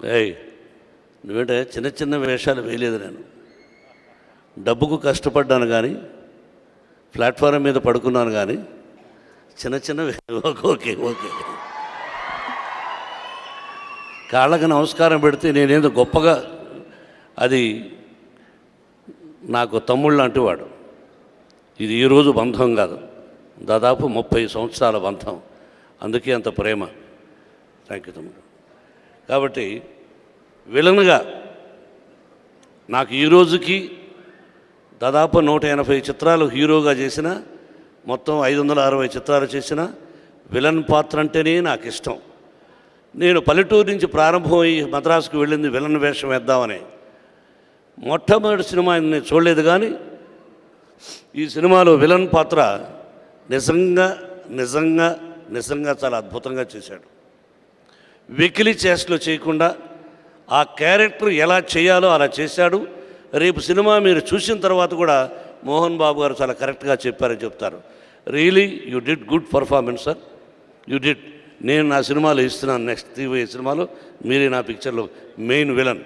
ఏయ్ నువ్వేంటే చిన్న చిన్న వేషాలు వేయలేదు నేను. డబ్బుకు కష్టపడ్డాను కానీ ప్లాట్ఫారం మీద పడుకున్నాను కానీ చిన్న చిన్న ఓకే ఓకే ఓకే. కాళ్ళకి నమస్కారం పెడితే నేనేదో గొప్పగా అది నాకు తమ్ముళ్ళు లాంటివాడు ఇది ఈరోజు బంధం కాదు. దాదాపు ముప్పై సంవత్సరాల బంధం. అందుకే అంత ప్రేమ. థ్యాంక్ యూ తమ్ముడు. కాబట్టి విలన్గా నాకు ఈ రోజుకి దాదాపు నూట ఎనభై చిత్రాలు హీరోగా చేసిన మొత్తం ఐదు వందల అరవై చిత్రాలు చేసిన విలన్ పాత్ర అంటేనే నాకు ఇష్టం నేను పల్లెటూరు నుంచి ప్రారంభమై మద్రాసుకు వెళ్ళింది విలన్ వేషం వేద్దామని. మొట్టమొదటి సినిమా నేను చూడలేదు కానీ ఈ సినిమాలో విలన్ పాత్ర నిజంగా నిజంగా నిజంగా చాలా అద్భుతంగా చేశాడు. వెకిలి చేష్టలు చేయకుండా ఆ క్యారెక్టర్ ఎలా చేయాలో అలా చేశాడు. రేపు సినిమా మీరు చూసిన తర్వాత కూడా మోహన్ బాబు గారు చాలా కరెక్ట్గా చెప్పారని చెప్తారు. Really you did good performance sir. You did. నేను నా సినిమాలో ఇస్తున్నాను నెక్స్ట్ తీవే సినిమాలో మీరే నా పిక్చర్లో మెయిన్ విలన్.